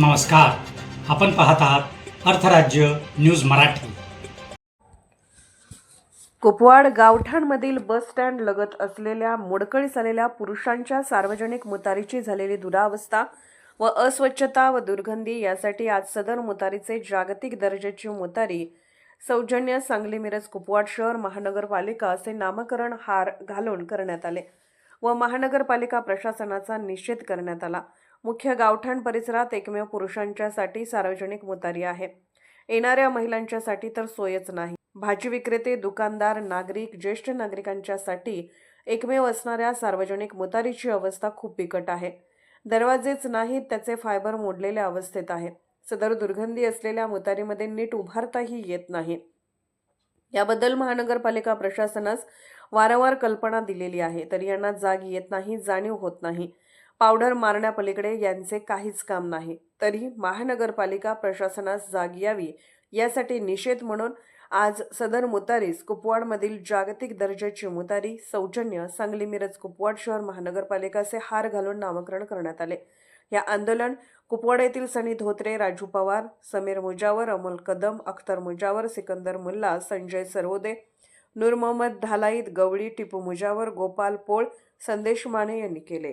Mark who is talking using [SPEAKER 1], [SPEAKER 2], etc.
[SPEAKER 1] नमस्कार. आपण पाहत आहात अर्थराज्य न्यूज मराठी.
[SPEAKER 2] कुपवाड गावठाणमधील बस स्टँड लगत असलेल्या मोडकळीस आलेल्या पुरुषांच्या सार्वजनिक मुतारीची झालेली दुरावस्था व अस्वच्छता व दुर्गंधी यासाठी आज सदर मुतारीचे जागतिक दर्जाची मुतारी. सौजन्य सांगली मिरज कुपवाड शहर महानगरपालिका असे नामकरण हार घालून करण्यात आले व महानगरपालिका प्रशासनाचा निषेध करण्यात आला. मुख्य गावठाण परिसरात एकमेव पुरुषांच्यासाठी सार्वजनिक मुतारी आहे. येणाऱ्या महिलांच्यासाठी तर सोयच नाही. भाजी विक्रेते दुकानदार नागरिक ज्येष्ठ नागरिकांच्यासाठी एकमेव असणाऱ्या सार्वजनिक मुतारीची अवस्था खूप बिकट आहे. दरवाजेच नाहीत त्याचे फायबर मोडलेल्या अवस्थेत आहे. सदर दुर्गंधी असलेल्या मुतारीमध्ये नीट उभारताही येत नाही. याबद्दल महानगरपालिका प्रशासनास वारंवार कल्पना दिलेली आहे. तरी यांना जाग येत नाही जाणीव होत नाही. पावडर मारण्यापलीकडे यांचे काहीच काम नाही. तरी महानगरपालिका प्रशासनास जाग यावी यासाठी निषेध म्हणून आज सदर मुतारीस कुपवाडमधील जागतिक दर्जाची मुतारी सौजन्य सांगली मिरज कुपवाड शहर महानगरपालिकाचे हार घालून नामकरण करण्यात आले. या आंदोलन कुपवाड येथील सनी धोत्रे राजू पवार समीर मुजावर अमोल कदम अख्तर मुजावर सिकंदर मुल्ला संजय सरोदे नूर मोहम्मद धालाईत गवळी टिपू मुजावर गोपाल पोळ संदेश माने यांनी केले.